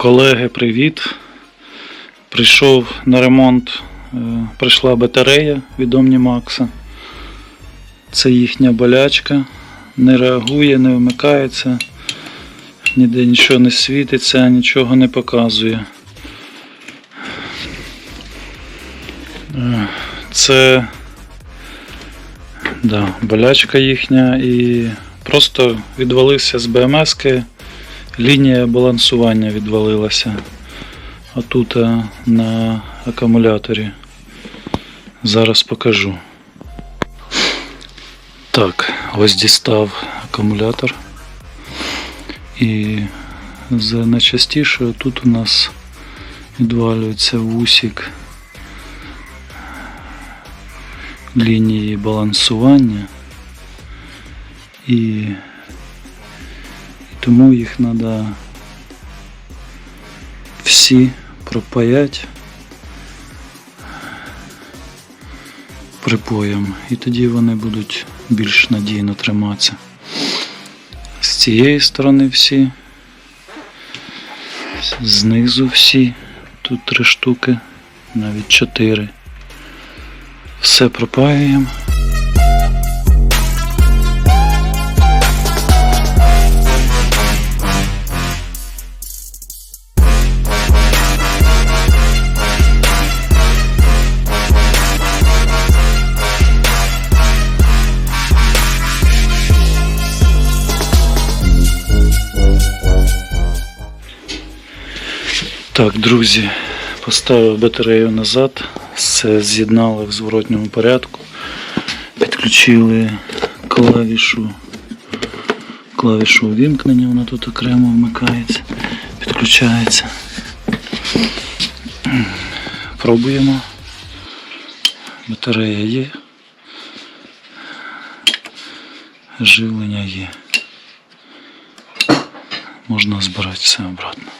Колеги, привіт. Прийшов на ремонт, е, прийшла батарея від Omnimax. Це їхня болячка. Не реагує, не вмикається, ніде нічого не світиться, нічого не показує. Е, Це да, болячка їхня і просто відвалився з БМСки. Лінія балансування відвалилася. А, на акумуляторі. Зараз покажу. Так, ось дістав акумулятор. І за найчастіше тут у нас відвалюється вусик лінії балансування. І тому їх треба всі пропаять припоєм. І тоді вони будуть більш надійно триматися. З цієї сторони всі, знизу всі, тут три штуки, навіть чотири. Все пропаюємо. Так, друзі, поставив батарею назад, все з'єднали в зворотньому порядку. Підключили клавішу, клавішу увімкнення, вона тут окремо вмикається, підключається. Пробуємо. Батарея є. Живлення є. Можна збирати все обратно.